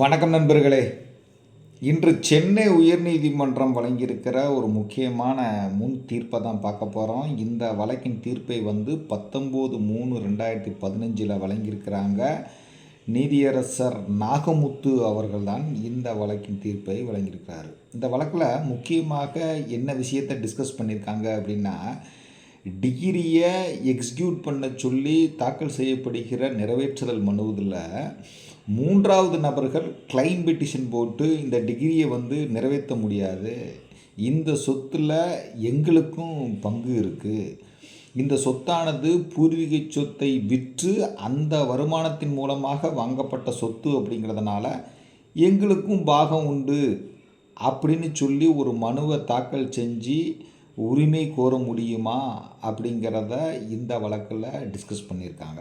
வணக்கம் நண்பர்களே. இன்று சென்னை உயர்நீதிமன்றம் வழங்கியிருக்கிற ஒரு முக்கியமான முன் தீர்ப்பை தான் பார்க்க போகிறோம் இந்த வழக்கின் தீர்ப்பை வந்து பத்தொம்போது மூணு ரெண்டாயிரத்தி பதினஞ்சில் வழங்கியிருக்கிறாங்க நீதியரசர் நாகமுத்து அவர்கள் தான் இந்த வழக்கின் தீர்ப்பை வழங்கியிருக்கிறார். இந்த வழக்கில் முக்கியமாக என்ன விஷயத்தை டிஸ்கஸ் பண்ணியிருக்காங்க அப்படின்னா டிகிரியை எக்ஸிக்யூட் பண்ண சொல்லி தாக்கல் செய்யப்படுகிற நிறைவேற்றுதல் மனுவில் மூன்றாவது நபர்கள் கிளைம் பெட்டிஷன் போட்டு இந்த டிகிரியை வந்து நிறைவேற்ற முடியாது. இந்த சொத்தில் எங்களுக்கும் பங்கு இருக்குது இந்த சொத்தானது பூர்வீக சொத்தை விற்று அந்த வருமானத்தின் மூலமாக வாங்கப்பட்ட சொத்து அப்படிங்கிறதுனால எங்களுக்கும் பாகம் உண்டு அப்படின்னு சொல்லி ஒரு மனுவை தாக்கல் செஞ்சு உரிமை கோர முடியுமா அப்படிங்கிறத இந்த வழக்கில் டிஸ்கஸ் பண்ணியிருக்காங்க.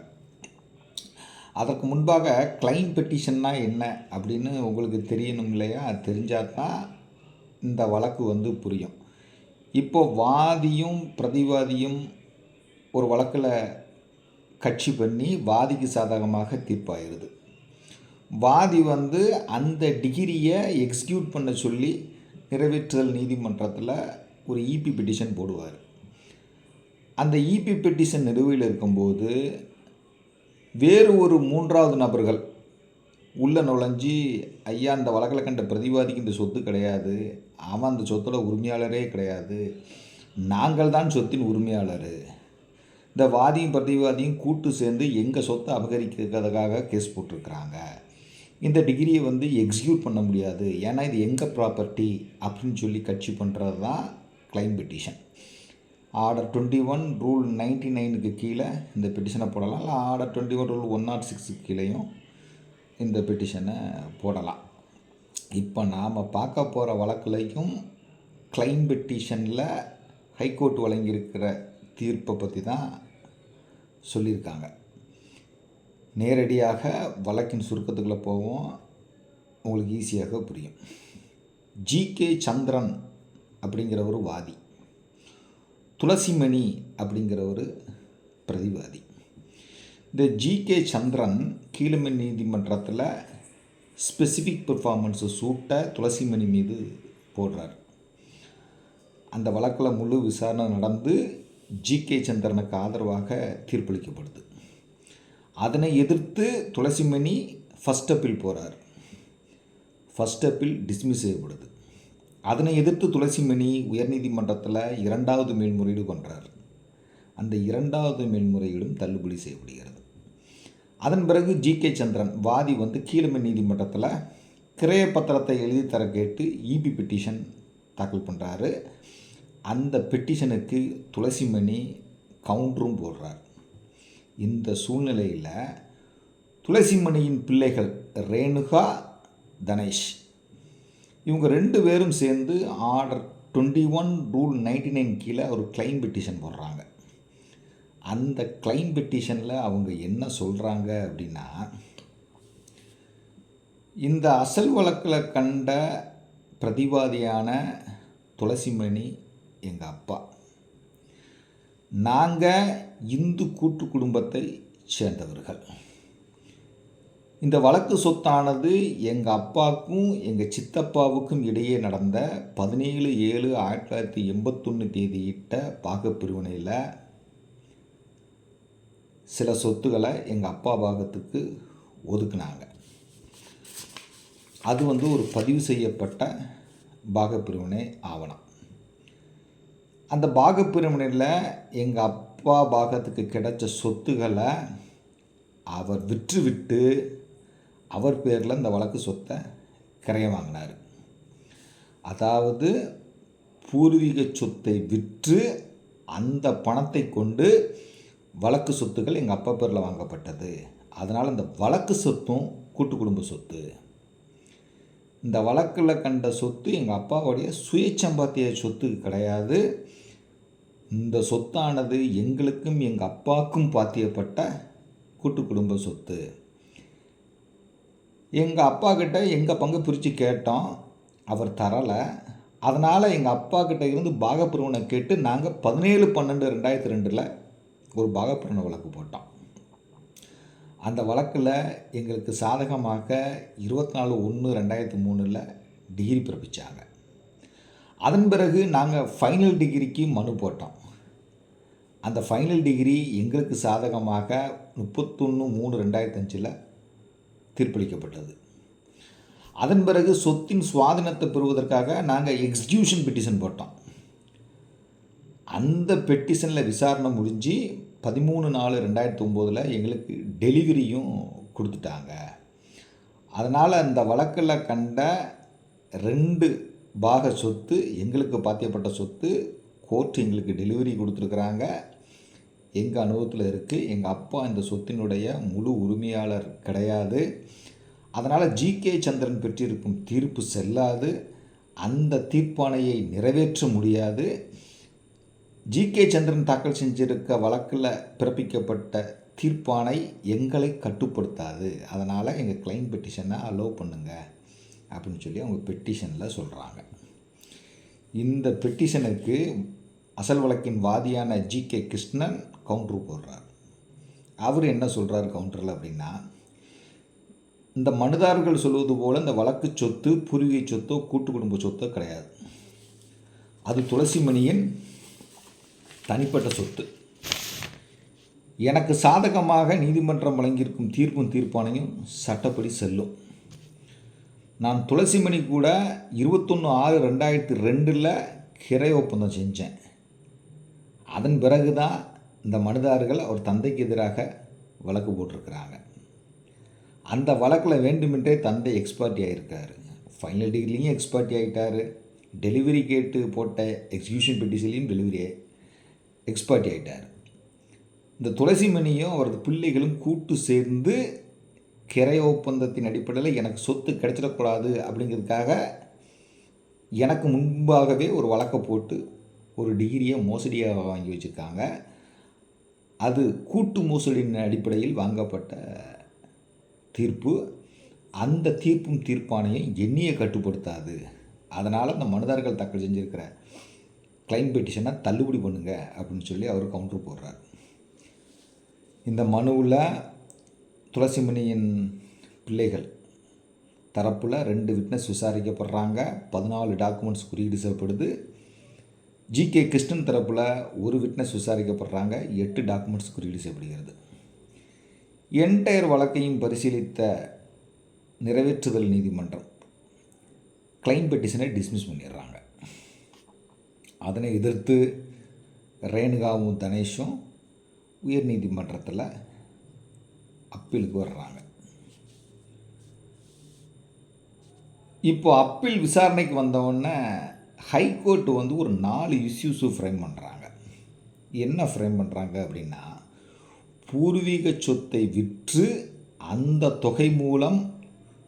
அதற்கு முன்பாக கிளைம் பெட்டிஷன்னா என்ன அப்படின்னு உங்களுக்கு தெரியணும் இல்லையா? தெரிஞ்சால் தான் இந்த வழக்கு வந்து புரியும். இப்போ வாதியும் பிரதிவாதியும் ஒரு வழக்கில் கட்சி பண்ணி வாதிக்கு சாதகமாக தீர்ப்பாயிருது. வாதி வந்து அந்த டிகிரியை எக்ஸிக்யூட் பண்ண சொல்லி நிறைவேற்றுதல் நீதிமன்றத்தில் ஒரு இபி பெட்டிஷன் போடுவார். அந்த இபி பெட்டிஷன் நிலுவையில் இருக்கும்போது வேறு ஒரு மூன்றாவது நபர்கள். உள்ளே நுழைஞ்சி ஐயா அந்த வழக்கில் கண்ட பிரதிவாதிக்கு இந்த சொத்து கிடையாது. அவன் அந்த சொத்தோட உரிமையாளரே கிடையாது. நாங்கள் தான் சொத்தின் உரிமையாளர். இந்த வாதியும் பிரதிவாதியும் கூட்டு சேர்ந்து எங்கள் சொத்தை அபகரிக்கிறதுக்காக கேஸ் போட்டிருக்கிறாங்க. இந்த டிகிரியை வந்து எக்ஸிக்யூட் பண்ண முடியாது. ஏன்னா இது எங்கள் ப்ராப்பர்ட்டி? அப்படின்னு சொல்லி கட்சி பண்ணுறது தான் claim petition. Order twenty one rule ninety நைனுக்கு கீழே இந்த பெட்டிஷனை போடலாம். இல்லை order twenty one rule one naught சிக்ஸுக்கு கீழேயும் இந்த பெட்டிஷனை போடலாம். இப்போ நாம் பார்க்க போகிற வழக்குலையும் கிளைம் பெட்டிஷனில் ஹைகோர்ட் வழங்கியிருக்கிற தீர்ப்பை பற்றி தான் சொல்லியிருக்காங்க. நேரடியாக வழக்கின் சுருக்கத்துக்குள்ளே போவோம். உங்களுக்கு ஈஸியாக புரியும். ஜிகே சந்திரன் அப்படிங்கிற ஒரு வாதி. துளசிமணி அப்படிங்கிற ஒரு பிரதிவாதி. இந்த ஜிகே சந்திரன் கீழமை நீதிமன்றத்தில் ஸ்பெசிஃபிக் பெர்ஃபார்மன்ஸை சூட்ட துளசிமணி மீது போடுறார். அந்த வழக்கில் முழு விசாரணை நடந்து ஜிகே சந்திரனுக்கு ஆதரவாக தீர்ப்பளிக்கப்படுது. அதனை எதிர்த்து துளசிமணி ஃபஸ்ட் அப்பீல் போகிறார் ஃபஸ்ட் அப்பீல் டிஸ்மிஸ் செய்யப்படுது. அதனை எதிர்த்து துளசிமணி உயர்நீதிமன்றத்தில் இரண்டாவது மேல்முறையீடு கொன்றார். அந்த இரண்டாவது மேல்முறையீடும் தள்ளுபடி செய்யப்படுகிறது. அதன் பிறகு ஜி கே சந்திரன் வாதி வந்து கீழமை நீதிமன்றத்தில் கிரைய பத்திரத்தை எழுதி தர கேட்டு இபி பெட்டிஷன் தாக்கல் பண்ணுறாரு அந்த பெட்டிஷனுக்கு துளசிமணி கவுண்டரும் போடுறார். இந்த சூழ்நிலையில் துளசிமணியின் பிள்ளைகள் ரேணுகா தனேஷ் இவங்க ரெண்டு பேரும் சேர்ந்து order twenty one rule ninety nine கீழே ஒரு கிளைம் பெட்டிஷன் போடுறாங்க. அந்த கிளைம் பெட்டிஷனில் அவங்க என்ன சொல்கிறாங்க அப்படின்னா இந்த அசல் வழக்கில் கண்ட பிரதிவாதியான துளசிமணி எங்கள் அப்பா. நாங்கள் இந்து கூட்டு குடும்பத்தை சேர்ந்தவர்கள். இந்த வழக்கு சொத்தானது எங்கள் அப்பாவுக்கும் எங்கள் சித்தப்பாவுக்கும் இடையே நடந்த பதினேழு ஏழு ஆயிரத்தி தொள்ளாயிரத்தி எண்பத்தொன்று தேதியிட்ட பாகப்பிரிவினையில் சில சொத்துக்களை எங்கள் அப்பா பாகத்துக்கு ஒதுக்குனாங்க. அது வந்து ஒரு பதிவு செய்யப்பட்ட பாகப்பிரிவினை ஆவணம். அந்த பாகப்பிரிவினையில் எங்கள் அப்பா பாகத்துக்கு கிடைச்ச சொத்துக்களை அவர் விற்றுவிட்டு அவர் பேரில் இந்த வழக்கு சொத்தை கிரைய வாங்கினார். அதாவது பூர்வீக சொத்தை விற்று அந்த பணத்தை கொண்டு வழக்கு சொத்துக்கள் எங்கள் அப்பா பேரில் வாங்கப்பட்டது. அதனால் இந்த வழக்கு சொத்தும் கூட்டு குடும்ப சொத்து. இந்த வழக்கில் கண்ட சொத்து எங்கள் அப்பாவுடைய சுயச்சம்பாத்திய சொத்து கிடையாது. இந்த சொத்தானது எங்களுக்கும் எங்கள் அப்பாவுக்கும் பாத்தியப்பட்ட கூட்டு குடும்ப சொத்து. எங்கள் அப்பா கிட்ட எங்கள் பங்கு பிரித்து கேட்டோம். அவர் தரலை. அதனால் எங்கள் அப்பா கிட்ட இருந்து பாகப்பிரிவினை கேட்டு நாங்கள் பதினேழு பன்னெண்டு ரெண்டாயிரத்தி ரெண்டில் ஒரு பாகப்பிரிவினை வழக்கு போட்டோம். அந்த வழக்கில் எங்களுக்கு சாதகமாக இருபத்தி நாலு ஒன்று ரெண்டாயிரத்தி மூணில் டிகிரி பிறப்பித்தாங்க அதன் பிறகு நாங்கள் ஃபைனல் டிகிரிக்கு மனு போட்டோம். அந்த ஃபைனல் டிகிரி எங்களுக்கு சாதகமாக முப்பத்தொன்று மூணு ரெண்டாயிரத்தஞ்சில் தீர்ப்பளிக்கப்பட்டது. அதன் பிறகு சொத்தின் சுவாதீனத்தை பெறுவதற்காக நாங்கள் எக்ஸிக்யூஷன் பெட்டிஷன் போட்டோம். அந்த பெட்டிஷனில் விசாரணை முடிஞ்சு பதிமூணு நாலு ரெண்டாயிரத்தி ஒம்போதில் எங்களுக்கு டெலிவரியும் கொடுத்துட்டாங்க. அதனால் அந்த வழக்கில் கண்ட ரெண்டு பாக சொத்து எங்களுக்கு பாத்தியப்பட்ட சொத்து கோர்ட் எங்களுக்கு டெலிவரி கொடுத்துருக்குறாங்க. எங்கள் அனுபவத்தில் இருக்குது எங்கள் அப்பா இந்த சொத்தினுடைய முழு உரிமையாளர் கிடையாது. அதனால் ஜிகே சந்திரன் பெற்றிருக்கும் தீர்ப்பு செல்லாது. அந்த தீர்ப்பாணையை நிறைவேற்ற முடியாது. ஜிகே சந்திரன் தாக்கல் செஞ்சிருக்க வழக்கில் பிறப்பிக்கப்பட்ட தீர்ப்பானை எங்களை கட்டுப்படுத்தாது. அதனால் எங்கள் கிளைம் பெட்டிஷனை அலோவ் பண்ணுங்கள் அப்படின்னு சொல்லி அவங்க பெட்டிஷனில் சொல்கிறாங்க இந்த பெட்டிஷனுக்கு அசல் வழக்கின் வாதியான ஜி. கே. கிருஷ்ணன் கவுண்டரு போடுறார். அவர் என்ன சொல்கிறார் கவுண்டரில் அப்படின்னா இந்த மனுதாரர்கள் சொல்வது போல் இந்த வழக்கு சொத்து பூர்வீக சொத்தோ கூட்டு குடும்ப சொத்தோ கிடையாது. அது துளசிமணியின் தனிப்பட்ட சொத்து. எனக்கு சாதகமாக நீதிமன்றம் வழங்கியிருக்கும் தீர்ப்பும் தீர்ப்பானையும் சட்டப்படி செல்லும். நான் துளசிமணி கூட இருபத்தொன்று ஆறு ரெண்டாயிரத்தி ரெண்டில் கிரை ஒப்பந்தம் செஞ்சேன். அதன் பிறகு தான் இந்த மனுதாரர்கள் அவர் தந்தைக்கு எதிராக வழக்கு போட்டிருக்கிறாங்க. அந்த வழக்கில் வேண்டுமென்றே தந்தை எக்ஸ்பர்ட்டி ஆகியிருக்காரு ஃபைனல் டிகிரிலையும் எக்ஸ்பர்ட்டி ஆகிட்டார் டெலிவரி கேட்டு போட்ட எக்ஸிக்யூஷன் பெட்டிஷன்லையும் டெலிவரி எக்ஸ்பர்ட்டி ஆகிட்டார் இந்த துளசிமணியும் அவரது பிள்ளைகளும் கூட்டு சேர்ந்து கிரை ஒப்பந்தத்தின் அடிப்படையில் எனக்கு சொத்து கிடைச்சிடக்கூடாது அப்படிங்கிறதுக்காக எனக்கு முன்பாகவே ஒரு வழக்கை போட்டு ஒரு டிகிரியை மோசடியாக வாங்கி வச்சுருக்காங்க. அது கூட்டு மோசடியின் அடிப்படையில் வாங்கப்பட்ட தீர்ப்பு. அந்த தீர்ப்பும் தீர்ப்பானையும் எண்ணியை கட்டுப்படுத்தாது. அதனால் அந்த மனுதாரர்கள் தாக்கல் செஞ்சுருக்கிற கிளைம் பெட்டிஷனை தள்ளுபடி பண்ணுங்க அப்படின்னு சொல்லி அவர் கவுண்டர் போடுறார். இந்த மனுவில் துளசிமணியின் பிள்ளைகள் தரப்பில் ரெண்டு விட்னஸ் விசாரிக்கப்படுறாங்க. பதினாலு டாக்குமெண்ட்ஸ் குறியீடு செய்யப்படுது. ஜிகே கிருஷ்ணன் தரப்பில் ஒரு விட்னஸ் விசாரிக்கப்படுறாங்க. எட்டு டாக்குமெண்ட்ஸ் குறியீடு செய்யப்படுகிறது. என்டையர் வழக்கையும் பரிசீலித்த நிறைவேற்றுதல் நீதிமன்றம் கிளைம் பெட்டிஷனை டிஸ்மிஸ் பண்ணிடுறாங்க. அதனை எதிர்த்து ரேணுகாவும் தனேஷும் உயர் நீதிமன்றத்தில் அப்பீலுக்கு வர்றாங்க. இப்போ அப்பீல் விசாரணைக்கு வந்தவுடனே ஹைகோர்ட் வந்து ஒரு நாலு இஷ்யூஸும் ஃப்ரேம் பண்ணுறாங்க என்ன ஃப்ரேம் பண்ணுறாங்க அப்படின்னா பூர்வீக சொத்தை விற்று அந்த தொகை மூலம்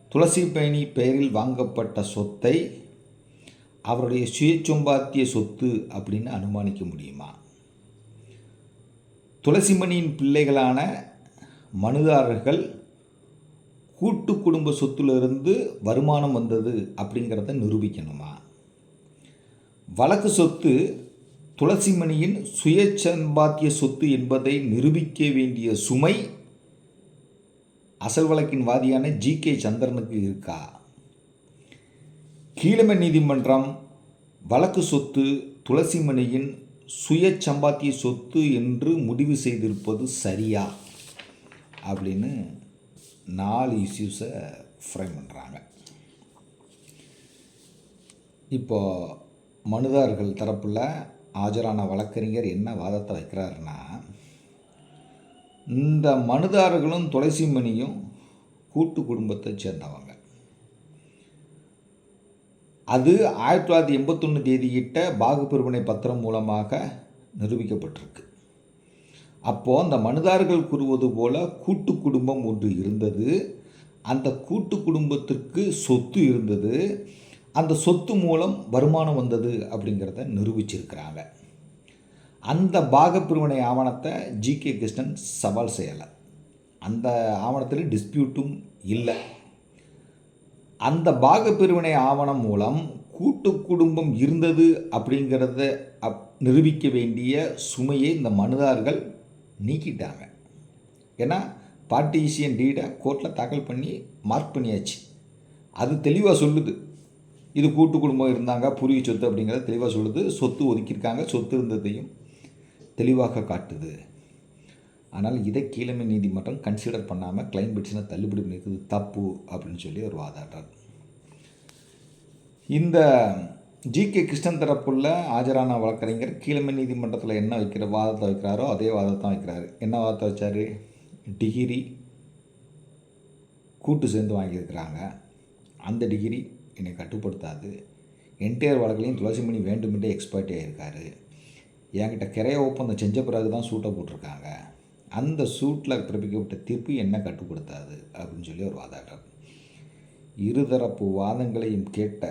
துளசி பயணி பெயரில் வாங்கப்பட்ட சொத்தை அவருடைய சுயச்சொம்பாத்திய சொத்து அப்படின்னு அனுமானிக்க முடியுமா? துளசிமணியின் பிள்ளைகளான மனுதாரர்கள் கூட்டு குடும்ப சொத்துலேருந்து வருமானம் வந்தது அப்படிங்கிறத நிரூபிக்கணுமா? வழக்கு சொத்து துளசிமணியின் சுயச்சம்பாத்திய சொத்து என்பதை நிரூபிக்க வேண்டிய சுமை அசல் வழக்கின் வாதியான ஜி. கே. சந்திரனுக்கு இருக்கா? கீழமை நீதிமன்றம் வழக்கு சொத்து துளசிமணியின் சுய சம்பாத்திய சொத்து என்று முடிவு செய்திருப்பது சரியா? அப்படின்னு நாலு இஷ்யூஸை ஃப்ரேம் பண்ணுறாங்க இப்போ மனுதாரர்கள் தரப்பில் ஆஜரான வழக்கறிஞர் என்ன வாதத்தை வைக்கிறாருன்னா இந்த மனுதாரர்களும் துளசிமணியும் கூட்டு குடும்பத்தை சேர்ந்தவங்க. அது ஆயிரத்தி தொள்ளாயிரத்தி எண்பத்தொன்று தேதியிட்ட பாகு பிரிவினை பத்திரம் மூலமாக நிரூபிக்கப்பட்டிருக்கு. அப்போது அந்த மனுதாரர்கள் கூறுவது போல கூட்டு குடும்பம் ஒன்று இருந்தது. அந்த கூட்டு குடும்பத்திற்கு சொத்து இருந்தது. அந்த சொத்து மூலம் வருமானம் வந்தது அப்படிங்கிறத நிரூபிச்சிருக்கிறாங்க. அந்த பாகப்பிரிவினை ஆவணத்தை ஜி கே கிருஷ்ணன் சவால் செய்யலை. அந்த ஆவணத்தில் டிஸ்பியூட்டும் இல்லை. அந்த பாகப்பிரிவினை ஆவணம் மூலம் கூட்டு குடும்பம் இருந்தது அப்படிங்கிறத அப் நிரூபிக்க வேண்டிய சுமையை இந்த மனுதார்கள் நீக்கிட்டாங்க. ஏன்னா பார்ட்டிசியன் டீடை கோர்ட்டில் தாக்கல் பண்ணி மார்க் பண்ணியாச்சு. அது தெளிவாக சொல்லுது. இது கூட்டு குடும்பம் இருந்தாங்க பூர்வீக சொத்து அப்படிங்கிறத தெளிவாக சொல்லுது. சொத்து ஒதுக்கியிருக்காங்க சொத்து இருந்ததையும் தெளிவாக காட்டுது. ஆனால் இதை கீழமை நீதிமன்றம் கன்சிடர் பண்ணாமல் கிளைம் பெட்டிஷனை தள்ளுபடி பண்ணியிருக்குது தப்பு அப்படின்னு சொல்லி ஒரு வாதாடுறார். இந்த ஜி கே கிருஷ்ணன் தரப்புள்ள ஆஜரான வழக்கறிஞர் கீழமை நீதிமன்றத்தில் என்ன வைக்கிற வாதத்தை வைக்கிறாரோ அதே வாதத்தை தான் வைக்கிறாரு. என்ன வாதத்தை வச்சார்? டிகிரி கூட்டு சேர்ந்து வாங்கியிருக்கிறாங்க. அந்த டிகிரி என்னை கட்டுப்படுத்தாது. என்டையர் வழக்கிலையும் துளசிமணி வேண்டுமென்றே எக்ஸ்பர்ட் ஆகியிருக்காரு என்கிட்ட கிரைய ஒப்பந்தம் செஞ்ச பிறகு தான் சூட்டை போட்டிருக்காங்க. அந்த சூட்டில் பிறப்பிக்கப்பட்ட தீர்ப்பு என்ன கட்டுப்படுத்தாது அப்படின்னு சொல்லி ஒரு வாதாடுறார் இருதரப்பு வாதங்களையும் கேட்ட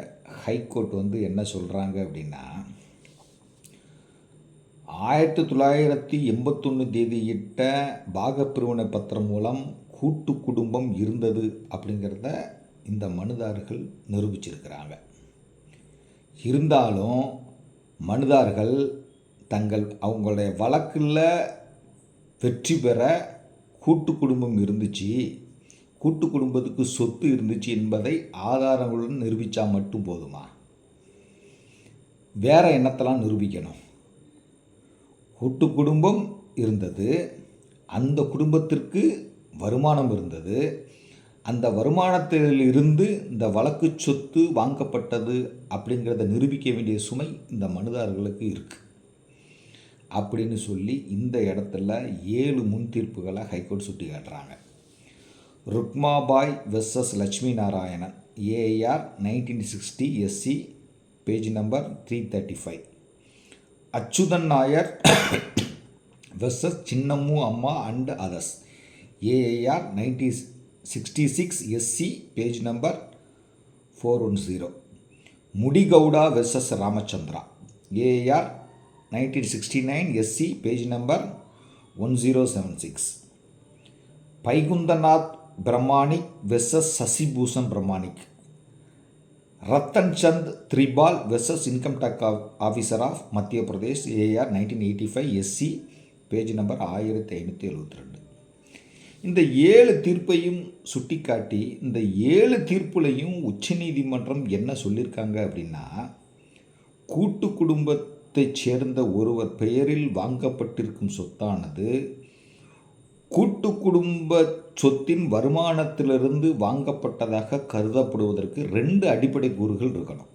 ஹைகோர்ட் வந்து என்ன சொல்கிறாங்க அப்படின்னா ஆயிரத்தி தொள்ளாயிரத்தி எண்பத்தொன்று தேதியிட்ட பாகப்பிரிவினை பத்திரம் மூலம் கூட்டு குடும்பம் இருந்தது அப்படிங்கிறத இந்த மனுதாரர்கள் நிரூபிச்சிருக்கிறாங்க. இருந்தாலும் மனுதார்கள் தங்கள் அவங்களுடைய வழக்கில் வெற்றி பெற கூட்டு குடும்பம் இருந்துச்சு. கூட்டு குடும்பத்துக்கு சொத்து இருந்துச்சு என்பதை ஆதாரங்களுடன் நிரூபித்தா மட்டும் போதுமா? வேறு எண்ணத்தெல்லாம் நிரூபிக்கணும்? கூட்டு குடும்பம் இருந்தது. அந்த குடும்பத்திற்கு வருமானம் இருந்தது. அந்த வருமானத்தில் இருந்து இந்த வழக்கு சொத்து வாங்கப்பட்டது அப்படிங்கிறத நிரூபிக்க வேண்டிய சுமை இந்த மனுதாரர்களுக்கு இருக்குது அப்படின்னு சொல்லி இந்த இடத்துல ஏழு முன் தீர்ப்புகளை ஹைகோர்ட் சுட்டி காட்டுறாங்க Rukmabai versus Lakshmi Narayanan AIR nineteen sixty SC page number three thirty five Achuthan Nair versus Chinnammu Amma and others AIR ninety sixty six SC page number four one zero Mudigowda versus Ramachandra AIR nineteen sixty nine SC page number one zero seven six Baikunthnath Pramanik versus Sashibhushan Pramanik Rattan Chand Tripal versus income tax officer of Madhya Pradesh AIR nineteen eighty five SC page number ஆயிரத்தி ஐநூற்றி எழுபத்தி ரெண்டு இந்த ஏழு தீர்ப்பையும் சுட்டிக்காட்டி இந்த ஏழு தீர்ப்புலையும் உச்சநீதிமன்றம் என்ன சொல்லியிருக்காங்க அப்படின்னா கூட்டு குடும்பத்தைச் சேர்ந்த ஒருவர் பெயரில் வாங்கப்பட்டிருக்கும் சொத்தானது கூட்டு குடும்ப சொத்தின் வருமானத்திலிருந்து வாங்கப்பட்டதாக கருதப்படுவதற்கு ரெண்டு அடிப்படை கூறுகள் இருக்கணும்.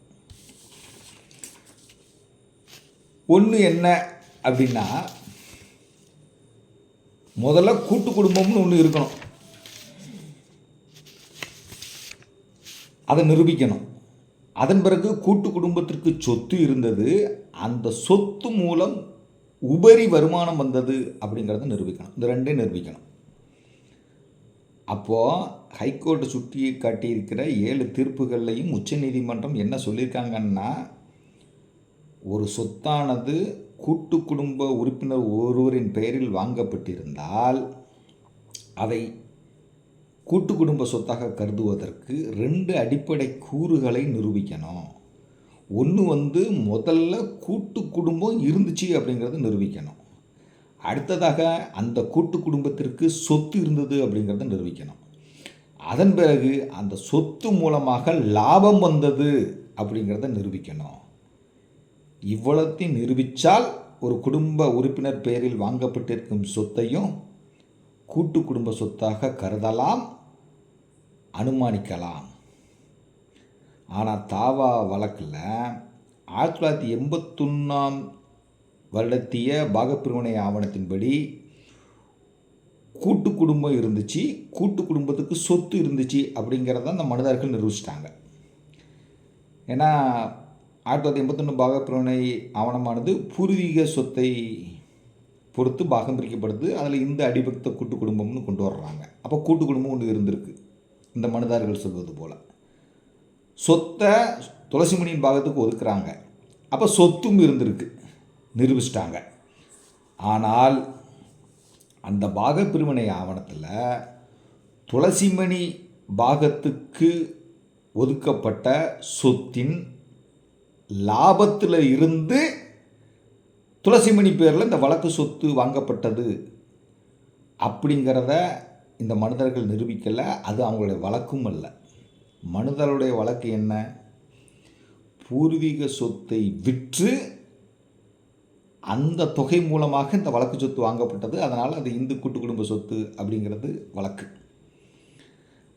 ஒன்று என்ன அப்படின்னா முதல்ல கூட்டு குடும்பம்னு ஒன்று இருக்கணும். அதை நிரூபிக்கணும். அதன் பிறகு கூட்டு குடும்பத்திற்கு சொத்து இருந்தது. அந்த சொத்து மூலம் உபரி வருமானம் வந்தது அப்படிங்கிறத நிரூபிக்கணும். இந்த ரெண்டையும் நிரூபிக்கணும். அப்போது ஹைகோர்ட்டு சுட்டி காட்டியிருக்கிற ஏழு தீர்ப்புகள்லையும் உச்சநீதிமன்றம் என்ன சொல்லியிருக்காங்கன்னா ஒரு சொத்தானது கூட்டு குடும்ப உறுப்பினர் ஒருவரின் பெயரில் வாங்கப்பட்டிருந்தால் அதை கூட்டு குடும்ப சொத்தாக கருதுவதற்கு ரெண்டு அடிப்படை கூறுகளை நிரூபிக்கணும். ஒன்று வந்து முதல்ல கூட்டு குடும்பம் இருந்துச்சு அப்படிங்கிறத நிரூபிக்கணும். அடுத்ததாக அந்த கூட்டு குடும்பத்திற்கு சொத்து இருந்தது அப்படிங்கிறத நிரூபிக்கணும். அதன் பிறகு அந்த சொத்து மூலமாக லாபம் வந்தது அப்படிங்கிறத நிரூபிக்கணும். இவ்வளத்தையும் நிரூபித்தால் ஒரு குடும்ப உறுப்பினர் பெயரில் வாங்கப்பட்டிருக்கும் சொத்தையும் கூட்டு குடும்ப சொத்தாக கருதலாம் அனுமானிக்கலாம். ஆனால் தாவா வழக்கில் ஆயிரத்தி தொள்ளாயிரத்தி எண்பத்தொன்னாம் வருடத்திய பாகப்பிரிவினை ஆவணத்தின்படி கூட்டு குடும்பம் இருந்துச்சு கூட்டு குடும்பத்துக்கு சொத்து இருந்துச்சு அப்படிங்கிறத அந்த மனிதர்கள் நிரூபிச்சிட்டாங்க. ஏன்னா ஆயிரத்தி தொள்ளாயிரத்தி எண்பத்தொன்று பாகப்பிரிவினை ஆவணமானது பூர்வீக சொத்தை பொறுத்து பாகம் பிரிக்கப்படுது. அதில் இந்த அடிபக்த கூட்டு குடும்பம்னு கொண்டு வர்றாங்க. அப்போ கூட்டு குடும்பம் ஒன்று இருந்திருக்கு. இந்த மனிதர்கள் சொல்வது போல். சொத்தை துளசிமணியின் பாகத்துக்கு ஒதுக்குறாங்க. அப்போ சொத்தும் இருந்திருக்கு. நிரூபிச்சிட்டாங்க. ஆனால் அந்த பாக பிரிவினை ஆவணத்தில் துளசிமணி பாகத்துக்கு ஒதுக்கப்பட்ட சொத்தின் லாபத்தில் இருந்து துளசிமணி பேரில் இந்த வழக்கு சொத்து வாங்கப்பட்டது அப்படிங்கிறத இந்த மனிதர்கள் நிரூபிக்கலை. அது அவங்களுடைய வழக்கும் அல்ல. மனிதருடைய வழக்கு என்ன? பூர்வீக சொத்தை விற்று அந்த தொகை மூலமாக இந்த வழக்கு சொத்து வாங்கப்பட்டது. அதனால் அது இந்து கூட்டு குடும்ப சொத்து அப்படிங்கிறது வழக்கு.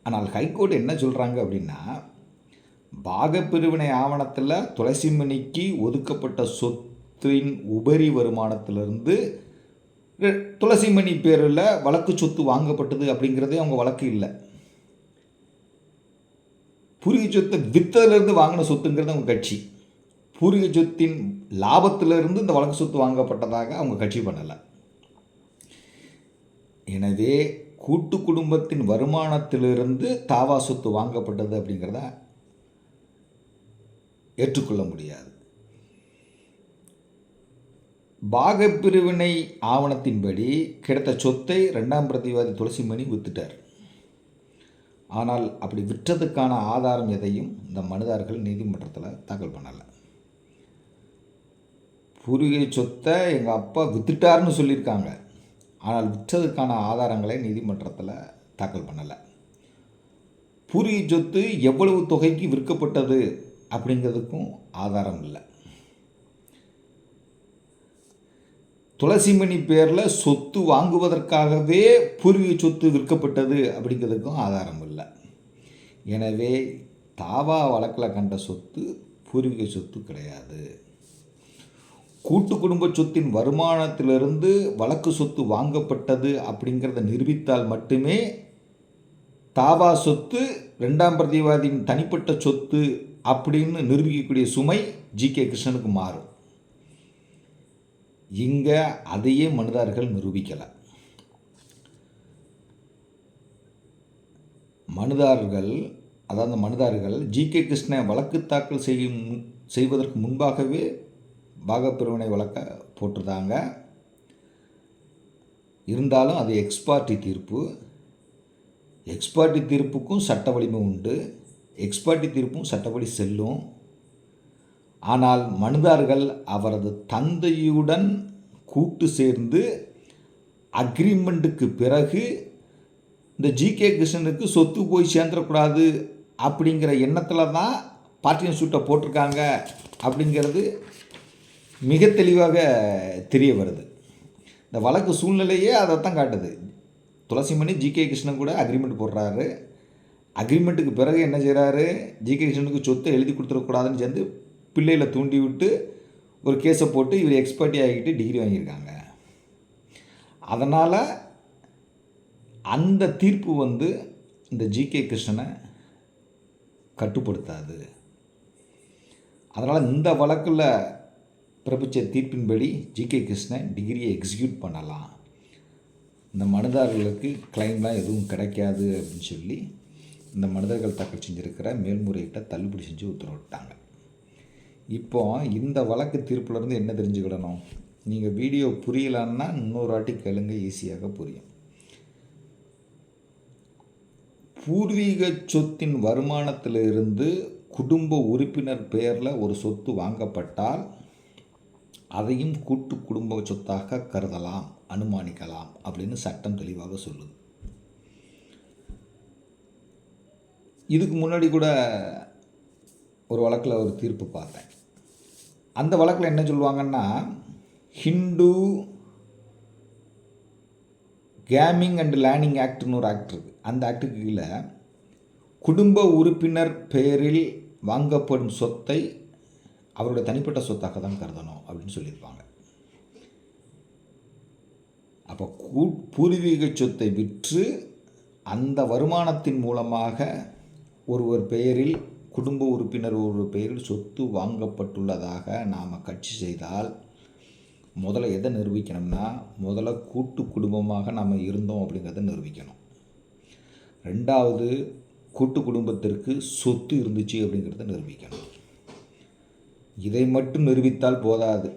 ஆனால் ஹைகோர்ட் என்ன சொல்கிறாங்க அப்படின்னா பாகப்பிரிவினை ஆவணத்தில் துளசிமணிக்கு ஒதுக்கப்பட்ட சொத்தின் உபரி வருமானத்திலிருந்து துளசிமணி பேரில் வழக்கு சொத்து வாங்கப்பட்டது அப்படிங்கிறதே அவங்க வழக்கு இல்லை. பூர்வீக சொத்தை வித்ததுலேருந்து வாங்கின சொத்துங்கிறது அவங்க கட்சி. பூர்வீக சொத்தின் லாபத்திலிருந்து இந்த வழக்கு சொத்து வாங்கப்பட்டதாக அவங்க கட்சி பண்ணலை. எனவே கூட்டு குடும்பத்தின் வருமானத்திலிருந்து தாவா சொத்து வாங்கப்பட்டது அப்படிங்கிறத ஏற்றுக்கொள்ள முடியாது. பாகப்பிரிவினை ஆவணத்தின்படி கிடைத்த சொத்தை ரெண்டாம் பிரதிவாதி துளசிமணி வித்துட்டார். ஆனால் அப்படி விற்றதுக்கான ஆதாரம் எதையும் இந்த மனுதாரர்கள் நீதிமன்றத்தில் தாக்கல் பண்ணலை. பூர்வீக சொத்தை எங்கள் அப்பா வித்துட்டார்னு சொல்லியிருக்காங்க. ஆனால் விற்றதுக்கான ஆதாரங்களை நீதிமன்றத்தில் தாக்கல் பண்ணலை. பூர்வீக சொத்து எவ்வளவு தொகைக்கு விற்கப்பட்டது அப்படிங்கிறதுக்கும் ஆதாரம் இல்லை. துளசிமணி பேரில் சொத்து வாங்குவதற்காகவே பூர்வீக சொத்து விற்கப்பட்டது அப்படிங்கிறதுக்கும் ஆதாரம் இல்லை. எனவே தாவா வழக்கில் கண்ட சொத்து பூர்வீக சொத்து கிடையாது. கூட்டு குடும்ப சொத்தின் வருமானத்திலிருந்து வழக்கு சொத்து வாங்கப்பட்டது அப்படிங்கிறத நிரூபித்தால் மட்டுமே தாவா சொத்து ரெண்டாம் பிரதிவாதியின் தனிப்பட்ட சொத்து அப்படின்னு நிரூபிக்கக்கூடிய சுமை ஜி கே கிருஷ்ணனுக்கு மாறும். இங்கே அதையே மனுதாரர்கள் நிரூபிக்கலை. மனுதாரர்கள் அதாவது மனுதாரர்கள் ஜி கே கிருஷ்ண வழக்கு தாக்கல் செய்யும் செய்வதற்கு முன்பாகவே பாகப்பிரிவினை வழக்க போட்டிருந்தாங்க. இருந்தாலும் அது எக்ஸ்பார்ட்டி தீர்ப்பு. எக்ஸ்பார்ட்டி தீர்ப்புக்கும் சட்ட வலிமை உண்டு. எக்ஸ்பர்ட்டி தீர்ப்பும் சட்டப்படி செல்லும். ஆனால் மனுதார்கள் அவரது தந்தையுடன் கூட்டு சேர்ந்து அக்ரிமெண்ட்டுக்கு பிறகு இந்த ஜிகே கிருஷ்ணனுக்கு சொத்து போய் சேர்ந்துடக்கூடாது அப்படிங்கிற எண்ணத்தில் தான் பார்ட்டியன் சூட்டை போட்டிருக்காங்க அப்படிங்கிறது மிக தெளிவாக தெரிய வருது. இந்த வழக்கு சூழ்நிலையே அதைத்தான் காட்டுது. துளசிமணி ஜிகே கிருஷ்ணன் கூட அக்ரிமெண்ட் போடுறாரு. அக்ரிமெண்ட்டுக்கு பிறகு என்ன செய்கிறாரு ஜிகே கிருஷ்ணனுக்கு சொத்தை எழுதி கொடுத்துடக்கூடாதுன்னு சேர்ந்து பிள்ளைகளை தூண்டி விட்டு ஒரு கேஸை போட்டு இவர் எக்ஸ்பர்ட்டி ஆகிட்டு டிகிரி வாங்கியிருக்காங்க. அதனால் அந்த தீர்ப்பு வந்து இந்த ஜிகே கிருஷ்ணனை கட்டுப்படுத்தாது. அதனால் இந்த வழக்கில் பிறப்பிச்ச தீர்ப்பின்படி ஜிகே கிருஷ்ணன் டிகிரியை எக்ஸிக்யூட் பண்ணலாம். இந்த மனுதாரர்களுக்கு கிளைம்லாம் எதுவும் கிடைக்காது அப்படின்னு சொல்லி இந்த மனிதர்கள் தாக்கல் செஞ்சுருக்கிற மேல்முறையீட்டை தள்ளுபடி செஞ்சு உத்தரவிட்டாங்க. இப்போ இந்த வழக்கு தீர்ப்புலேருந்து என்ன தெரிஞ்சுக்கிடணும்? நீங்கள் வீடியோ புரியலன்னா இன்னொரு வாட்டி கேளுங்க ஈஸியாக புரியும். பூர்வீக சொத்தின் வருமானத்திலிருந்து குடும்ப உறுப்பினர் பெயரில் ஒரு சொத்து வாங்கப்பட்டால் அதையும் கூட்டு குடும்ப சொத்தாக கருதலாம் அனுமானிக்கலாம் அப்படின்னு சட்டம் தெளிவாக சொல்லுது. இதுக்கு முன்னாடி கூட ஒரு வழக்கில் ஒரு தீர்ப்பு பார்த்தேன். அந்த வழக்கில் என்ன சொல்லுவாங்கன்னா ஹிந்து கேமிங் அண்ட் லேர்னிங் ஆக்ட்னு ஒரு ஆக்ட் இருக்குது அந்த ஆக்டுக்கு கீழே குடும்ப உறுப்பினர் பெயரில் வாங்கப்படும் சொத்தை அவருடைய தனிப்பட்ட சொத்தாக தான் கருதணும் அப்படின்னு சொல்லியிருப்பாங்க. அப்போ கூ பூர்வீக சொத்தை விற்று அந்த வருமானத்தின் மூலமாக ஒருவர் பெயரில் குடும்ப உறுப்பினர் ஒரு பெயரில் சொத்து வாங்கப்பட்டுள்ளதாக நாம் கட்சி செய்தால் முதல்ல எதை நிரூபிக்கணும்னா முதல்ல கூட்டு குடும்பமாக நாம் இருந்தோம் அப்படிங்கிறத நிரூபிக்கணும். ரெண்டாவது கூட்டு குடும்பத்திற்கு சொத்து இருந்துச்சு அப்படிங்கிறத நிரூபிக்கணும். இதை மட்டும் நிரூபித்தால் போதாது.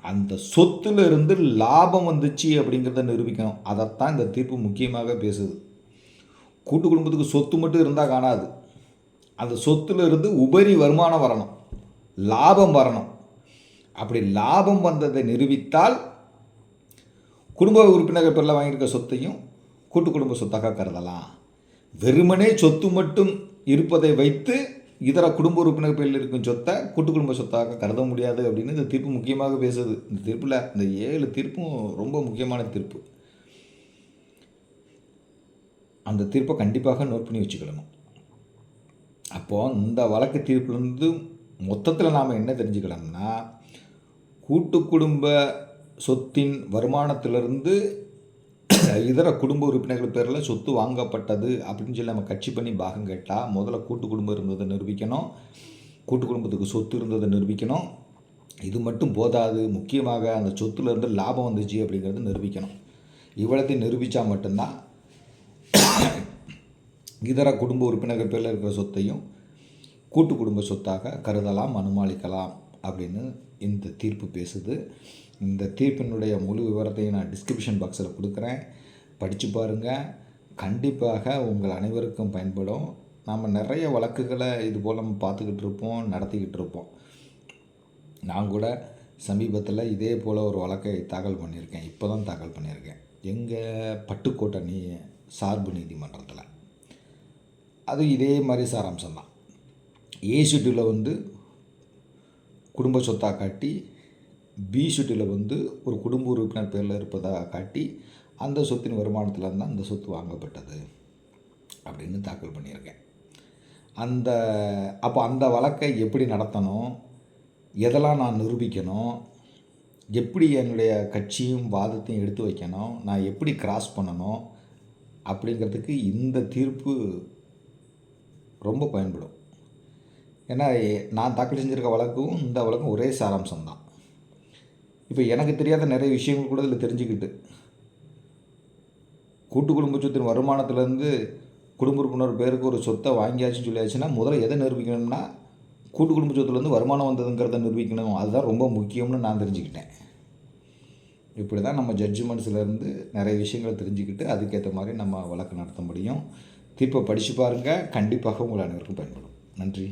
அந்த சொத்துலேருந்து லாபம் வந்துச்சு அப்படிங்கிறத நிரூபிக்கணும். அதைத்தான் இந்த தீர்ப்பு முக்கியமாக பேசுது. கூட்டு குடும்பத்துக்கு சொத்து மட்டும் இருந்தால் காணாது. அந்த சொத்துல இருந்து உபரி வருமானம் வரணும். லாபம் வரணும். அப்படி லாபம் வந்ததை நிரூபித்தால் குடும்ப உறுப்பினர்கள் பேரில் வாங்கியிருக்க சொத்தையும் கூட்டு குடும்ப சொத்தாக கருதலாம். வெறுமனே சொத்து மட்டும் இருப்பதை வைத்து இதர குடும்ப உறுப்பினர் பேரில் இருக்கும் சொத்தை கூட்டு குடும்ப சொத்தாக கருத முடியாது அப்படின்னு இந்த தீர்ப்பு முக்கியமாக பேசுது. இந்த தீர்ப்பில் இந்த ஏழு தீர்ப்பும் ரொம்ப முக்கியமான தீர்ப்பு. அந்த தீர்ப்பை கண்டிப்பாக நோட் பண்ணி வச்சுக்கிடணும் இப்போது இந்த வழக்கு தீர்ப்புலேருந்து மொத்தத்தில் நாம் என்ன தெரிஞ்சுக்கலாம்னா கூட்டு குடும்ப சொத்தின் வருமானத்திலிருந்து இதர குடும்ப உறுப்பினர்கள் பேரில் சொத்து வாங்கப்பட்டது அப்படின்னு சொல்லி நம்ம கட்சி பண்ணி பாகம் கேட்டால் முதல்ல கூட்டு குடும்பம் இருந்ததை நிரூபிக்கணும் கூட்டு குடும்பத்துக்கு சொத்து இருந்ததை நிரூபிக்கணும். இது மட்டும் போதாது முக்கியமாக அந்த சொத்துலேருந்து லாபம் வந்துச்சு அப்படிங்கிறது நிரூபிக்கணும். இவ்வளத்தையும் நிரூபித்தா மட்டும்தான் இதர குடும்ப உறுப்பினர்கள் பேரில் இருக்கிற சொத்தையும் கூட்டு குடும்ப சொத்தாக கருதலாம் அனுமானிக்கலாம் அப்படின்னு இந்த தீர்ப்பு பேசுது. இந்த தீர்ப்பினுடைய முழு விவரத்தையும் நான் டிஸ்கிரிப்ஷன் பாக்ஸில் கொடுக்குறேன். படித்து பாருங்கள் கண்டிப்பாக உங்கள் அனைவருக்கும் பயன்படும். நாம் நிறைய வழக்குகளை இது போல் நம்ம பார்த்துக்கிட்டு இருப்போம் நடத்திக்கிட்டு இருப்போம். நான் கூட சமீபத்தில் இதே போல் ஒரு வழக்கை தாக்கல் பண்ணியிருக்கேன். இப்போ தான் தாக்கல் பண்ணியிருக்கேன். எங்கள் பட்டுக்கோட்டை நீ சார்பு நீதிமன்றத்தில். அது இதே மாதிரி சாராம்சம் தான் ஏ ஷெட்யூலில் வந்து குடும்ப சொத்தாக காட்டி பி ஷெட்யூலில் வந்து ஒரு குடும்ப உறுப்பினர் பேரில் இருப்பதாக காட்டி அந்த சொத்தின் வருமானத்தில் இருந்தால் அந்த சொத்து வாங்கப்பட்டது அப்படின்னு தாக்கல் பண்ணியிருக்கேன். அந்த அப்போ அந்த வழக்கை எப்படி நடத்தணும் எதெல்லாம் நான் நிரூபிக்கணும் எப்படி என்னுடைய கட்சியும் வாதத்தையும் எடுத்து வைக்கணும் நான் எப்படி கிராஸ் பண்ணணும் அப்படிங்கிறதுக்கு இந்த தீர்ப்பு ரொம்ப பயன்படும். ஏன்னா நான் தாக்கல் செஞ்சுருக்க வழக்கும் இந்த வழக்கும் ஒரே சாராம்சம் தான் இப்போ எனக்கு தெரியாத நிறைய விஷயங்கள் கூட இதில் தெரிஞ்சுக்கிட்டு. கூட்டு குடும்ப சொத்தின் வருமானத்துலேருந்து குடும்ப உறுப்பினர் பேருக்கு ஒரு சொத்தை வாங்கியாச்சுன்னு சொல்லியாச்சுன்னா முதல்ல எதை நிரூபிக்கணும்னா கூட்டு குடும்ப சொத்துலேருந்து வருமானம் வந்ததுங்கிறத நிரூபிக்கணும். அதுதான் ரொம்ப முக்கியம்னு நான் தெரிஞ்சுக்கிட்டேன். இப்படி தான் நம்ம ஜட்ஜ்மெண்ட்ஸ்லேருந்து நிறைய விஷயங்களை தெரிஞ்சுக்கிட்டு அதுக்கேற்ற மாதிரி நம்ம வழக்கு நடத்த முடியும் தீர்ப்பை படித்து பாருங்கள் கண்டிப்பாக உங்கள் அனைவருக்கும் பயன்படும். நன்றி.